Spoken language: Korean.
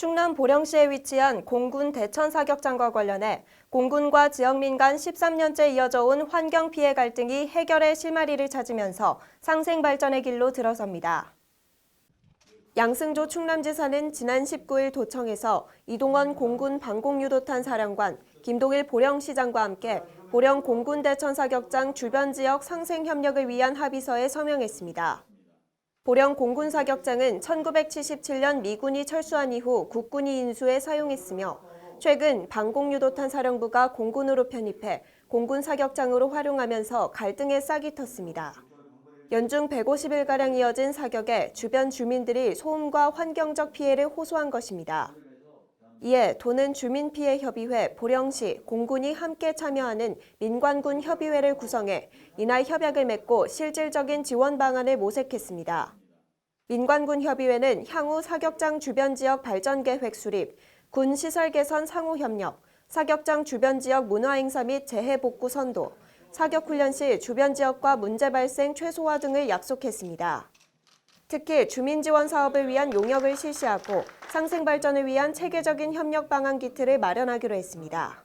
충남 보령시에 위치한 공군 대천 사격장과 관련해 공군과 지역민 간 13년째 이어져 온 환경 피해 갈등이 해결의 실마리를 찾으면서 상생 발전의 길로 들어섭니다. 양승조 충남지사는 지난 19일 도청에서 이동원 공군 방공유도탄 사령관, 김동일 보령시장과 함께 보령 공군 대천 사격장 주변 지역 상생 협력을 위한 합의서에 서명했습니다. 보령 공군 사격장은 1977년 미군이 철수한 이후 국군이 인수해 사용했으며 최근 방공유도탄 사령부가 공군으로 편입해 공군 사격장으로 활용하면서 갈등의 싹이 텄습니다. 연중 150일가량 이어진 사격에 주변 주민들이 소음과 환경적 피해를 호소한 것입니다. 이에 도는 주민피해협의회 보령시 공군이 함께 참여하는 민관군 협의회를 구성해 이날 협약을 맺고 실질적인 지원 방안을 모색했습니다. 민관군 협의회는 향후 사격장 주변 지역 발전 계획 수립, 군 시설 개선 상호 협력, 사격장 주변 지역 문화 행사 및 재해 복구 선도, 사격 훈련 시 주변 지역과 문제 발생 최소화 등을 약속했습니다. 특히 주민 지원 사업을 위한 용역을 실시하고 상생 발전을 위한 체계적인 협력 방안 기틀을 마련하기로 했습니다.